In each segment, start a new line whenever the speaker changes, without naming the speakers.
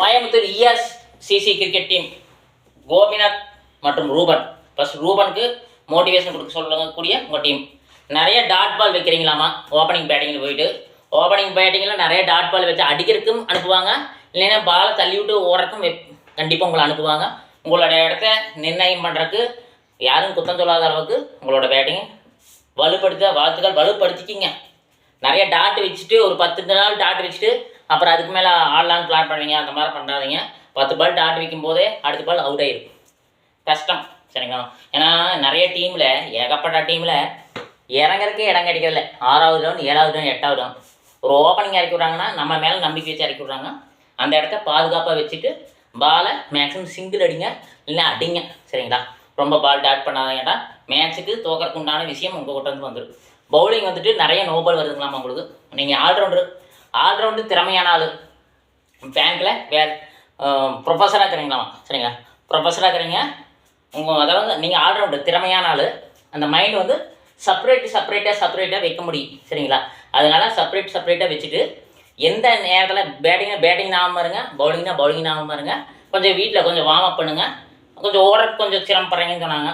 Coimbatore ES CC cricket team Gopinath மற்றும் Ruban. First ரூபனுக்கு motivation கொடுக்க சொல்லக்கூடிய உங்கள் டீம் நிறைய டாட் பால் வைக்கிறீங்களாமா? ஓப்பனிங் பேட்டிங்கில் போயிட்டு. ஓப்பனிங் பேட்டிங்கில் நிறைய டாட் பால் வச்சு அடிக்கிறதுக்கும் அனுப்புவாங்க. இல்லைன்னா பாலை தள்ளி விட்டு ஓடுறதுக்கும் வெப் கண்டிப்பாக உங்களை அனுப்புவாங்க. உங்களோட இடத்த நிர்ணயம் பண்ணுறதுக்கு யாரும் குத்தம் சொல்லாத அளவுக்கு உங்களோட பேட்டிங் வலுப்படுத்த வாழ்த்துக்கள் வலுப்படுத்திக்கிங்க. நிறைய டாட் வச்சுட்டு ஒரு பத்து நாள் டாட் வச்சுட்டு அப்புறம் அதுக்கு மேலே ஆடலான்னு பிளான் பண்ணுவீங்க அந்த மாதிரி பண்ணுறாதீங்க பத்து பால் டாட் வைக்கும் போதே அடுத்த பால் அவுட் ஆயிரும். கஷ்டம் சரிங்களா? ஏன்னா நிறைய டீமில் ஏகப்பட்ட டீமில் இறங்குறக்கே இடம் கிடைக்கிறதில்ல. ஆறாவது ரவுண்ட் ஏழாவது ரவுண்ட் எட்டாவது ரவுண்ட் ஒரு ஓப்பனிங் இறக்கி விட்றாங்கன்னா நம்ம மேலே நம்பிக்கை வச்சு இறக்கி விட்றாங்க. அந்த இடத்த பாதுகாப்பாக வச்சுட்டு பாலை மேக்ஸிமம் சிங்கிள் அடிங்க இல்லை அடிங்க சரிங்களா? ரொம்ப பால் டாட் பண்ணாதீங்கடா. மேட்ச்சுக்கு தோக்கறதுக்கு உண்டான விஷயம் உங்கள் கிட்ட வந்துடும் பவுலிங் வந்துட்டு நிறைய நோபால் வருதுங்களாமா உங்களுக்கு? நீங்கள் ஆல்ரவுண்டர் ஆல்ரவுண்டு திறமையான ஆள். பேங்க்கில் வேறு ப்ரொஃபஸராக இருக்கிறீங்களாமா சரிங்களா ப்ரொஃபஸராக இருக்கிறீங்க. உங்கள் அதாவது நீங்கள் ஆல்ரவுண்டு திறமையான ஆள். அந்த மைண்ட் வந்து செப்பரேட் செப்பரேட்டாக செப்பரேட்டாக வைக்க முடியும். சரிங்களா? அதனால் செப்பரேட் செப்பரேட்டாக வச்சுட்டு எந்த நேரத்தில் பேட்டிங்னா பேட்டிங் ஆகாமல் இருங்க பவுலிங்னா பவுலிங் ஆகாமல் இருங்க கொஞ்சம் வீட்டில் கொஞ்சம் வார்ம் அப் பண்ணுங்கள் கொஞ்சம் ஓடுறதுக்கு கொஞ்சம் சிரமப்படுறீங்கன்னு சொன்னாங்க.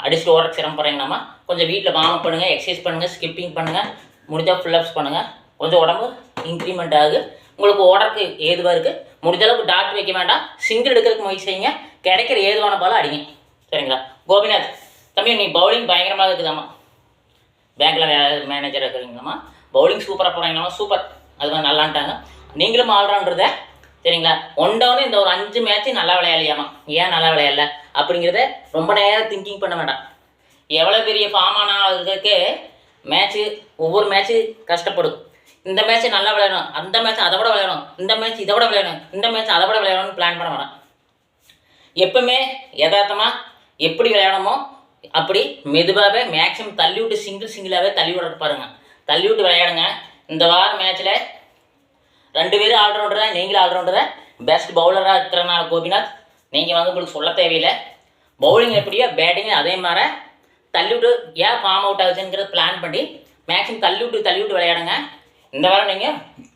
அடிச்சுட்டு ஓடுற சிரமப்படுறீங்களாமா கொஞ்சம் வீட்டில் வார்ம் அப் பண்ணுங்கள் எக்ஸசைஸ் பண்ணுங்கள் ஸ்கிப்பிங் பண்ணுங்கள் முடிஞ்சால் ஃபுல் அப்ஸ் பண்ணுங்கள் கொஞ்சம் உடம்பு இன்க்ரிமெண்ட் ஆகுது. உங்களுக்கு ஓடுறதுக்கு ஏதுவாக இருக்குது முடிஞ்ச அளவுக்கு டாட் வைக்க வேண்டாம். சிங்கிள் எடுக்கிறதுக்கு முயற்சி செய்யுங்க. கிடைக்கிற ஏதுவான பால் அடிங்க. சரிங்களா? கோபிநாத் தம்பி நீ பவுலிங் பயங்கரமாக இருக்குதாம்மா. பேங்க்கில் மேனேஜர் இருக்கிறீங்களாம்மா. பவுலிங் சூப்பராக போகிறாங்களாமா சூப்பர் அது மாதிரி நல்லான்ட்டாங்க. நீங்களும் ஆல்ரவுண்டர் சரிங்களா? ஒன் டவுன் இந்த ஒரு அஞ்சு மேட்ச்சு நல்லா விளையாடலையாமா ஏன் நல்லா விளையாடல? அப்படிங்கிறத ரொம்ப நேரம் திங்கிங் பண்ண வேண்டாம். எவ்வளோ பெரிய ஃபார்ம் ஆனதுக்கு மேட்ச்சு ஒவ்வொரு மேட்ச்சு கஷ்டப்படும். இந்த மேட்ச் நல்லா விளையாடணும். அந்த மேட்ச் அதை விட விளையாடணும். இந்த மேட்ச் இதை விட விளையாடணும். இந்த மேட்ச் அதை விட விளையாடணும்னு பிளான் பண்ண வேண்டாம் எப்பவுமே யதார்த்தமாக எப்படி விளையாடணுமோ அப்படி மெதுவாகவே மேக்ஸிமம் தள்ளி விட்டு சிங்கிள் சிங்கிளாகவே தள்ளி விட பாருங்க. தள்ளி விட்டு விளையாடுங்க. இந்த வாரம் மேட்ச்சில் ரெண்டு பேரும் ஆல்ரவுண்டர் தான் நீங்களும் ஆல்ரவுண்டர் பெஸ்ட் பவுலராக இருக்கிறனால கோபிநாத். நீங்கள் வந்து உங்களுக்கு சொல்ல தேவையில்லை. பவுலிங் எப்படியோ பேட்டிங் அதே மாதிரி தள்ளி விட்டு ஏன் ஃபார்ம் அவுட் ஆகுதுங்கிறத பிளான் பண்ணி மேக்ஸிமம் தள்ளி விட்டு தள்ளி விட்டு விளையாடுங்க. இந்த வாரம் நீங்கள்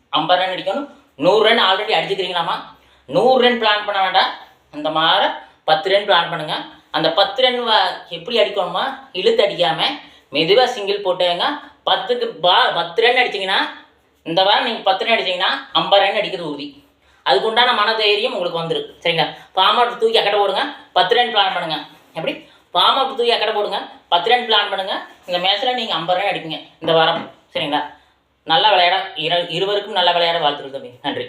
ஐம்பது ரன் அடிக்கணும். நூறு ரன் ஆல்ரெடி அடிச்சுக்கிறீங்களாமா? நூறு ரன் பிளான் பண்ண வேண்டாம். அந்த மாதிரி பத்து ரன் பிளான் பண்ணுங்கள் அந்த பத்து ரன் வ- எப்படி அடிக்கணுமா? இழுத்து அடிக்காமல் மெதுவாக சிங்கிள் போட்டுங்க. பத்துக்கு பா பத்து ரன் அடிச்சிங்கன்னா இந்த வாரம் நீங்கள் பத்து ரன் அடிச்சிங்கன்னா ஐம்பது ரன் அடிக்கிறது உறுதி. அதுக்கு உண்டான மன தைரியம் உங்களுக்கு வந்துருக்கு சரிங்களா? ஃபார்ம் அவுட் தூக்கி அக்கடை போடுங்க. பத்து ரன் பிளான் பண்ணுங்கள் எப்படி? ஃபார்ம் அவுட் தூக்கி அக்கடை போடுங்க. பத்து ரன் பிளான் பண்ணுங்கள் இந்த மேட்ச்சில் நீங்கள் ஐம்பது ரன் அடிப்பீங்க. இந்த வாரம். சரிங்களா? நல்லா விளையாட இரு இருவருக்கும் நல்லா விளையாட வாழ்த்துக்கள் தம்பி. நன்றி.